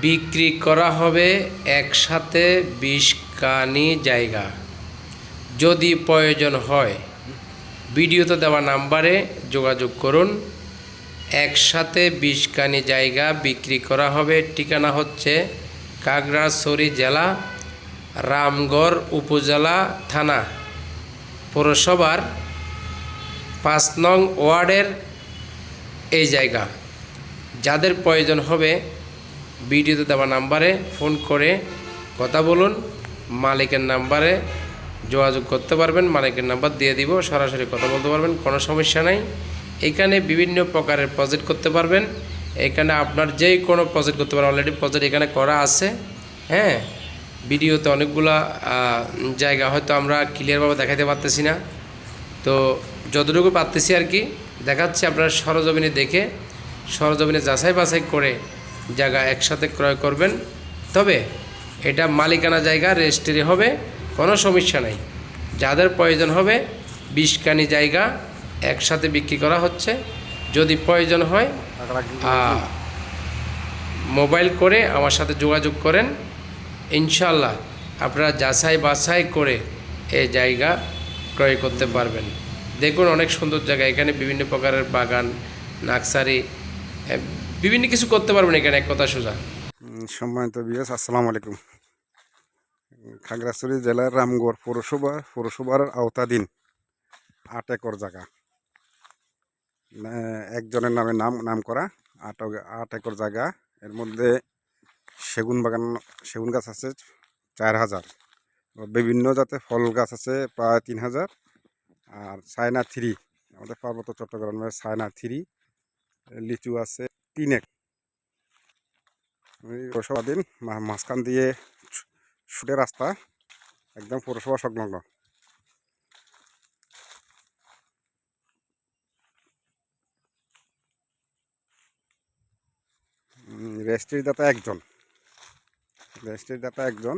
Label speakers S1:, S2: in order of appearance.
S1: বিক্রি করা হবে একসাথে বিশ কানি জায়গা। যদি প্রয়োজন হয়, ভিডিওতে দেওয়া নাম্বারে যোগাযোগ করুন। একসাথে বিশ কানি জায়গা বিক্রি করা হবে। ঠিকানা হচ্ছে কাগড়াছড়ি জেলা, রামগড় উপজেলা থানা, পৌরসভার পাঁচ নং ওয়ার্ডের এই জায়গা। যাদের প্রয়োজন হবে ভিডিওতে দেওয়া নাম্বারে ফোন করে কথা বলুন, মালিকের নাম্বারে যোগাযোগ করতে পারবেন, মালিকের নাম্বার দিয়ে দিব, সরাসরি কথা বলতে পারবেন, কোনো সমস্যা নাই। এখানে বিভিন্ন প্রকারের প্রজেক্ট করতে পারবেন। এখানে আপনার যেই কোনো প্রজেক্ট করতে পারেন অলরেডি প্রজেক্ট এখানে করা আছে। হ্যাঁ ভিডিওতে অনেকগুলা জায়গা হয়তো আমরা ক্লিয়ারভাবে দেখাতে পারতেছি না। তো যতটুকু পারতেছি আর কি, দেখাচ্ছি আপনারা সরজমিনে দেখে, সরজমিনে যাচাই বাছাই করে জায়গা একসাথে ক্রয় করবেন। তবে এটা মালিকানা জায়গা রেজিস্ট্রি হবে কোনো সমস্যা নাই। যাদের প্রয়োজন হবে বিশকানি জায়গা একসাথে বিক্রি করা হচ্ছে। যদি প্রয়োজন হয় মোবাইল করে আমার সাথে যোগাযোগ করেন। ইনশাল্লাহ আপনারা যাচাই বাছাই করে এই জায়গা ক্রয় করতে পারবেন। দেখুন অনেক সুন্দর জায়গা। এখানে বিভিন্ন প্রকারের বাগান নার্সারি এ, বিভিন্ন কিছু করতে পারবেন এখানে, এক কথা সোজা।
S2: সম্মানিত বিএস আসসালামু আলাইকুম। খাগড়াছড়ি জেলার রামগড় পৌরসভা, পৌরসভার আওতাধীন আট একর জায়গা। একজনের নামে নাম নাম করা আট আট একর জায়গা। এর মধ্যে সেগুন বাগান, সেগুন গাছ আছে চার হাজার। বিভিন্ন জাতের ফল গাছ আছে প্রায় তিন হাজার। আর সায়না থ্রি, আমাদের পার্বত্য চট্টগ্রামের চায়না থ্রি, লিচু আছে। তিন এক দিন মাঝখান দিয়ে ছুটে রাস্তা, একদম পৌরসভা সংলগ্ন। রেজিস্ট্রির দাতা একজন। রেজিস্ট্রির দাতা একজন।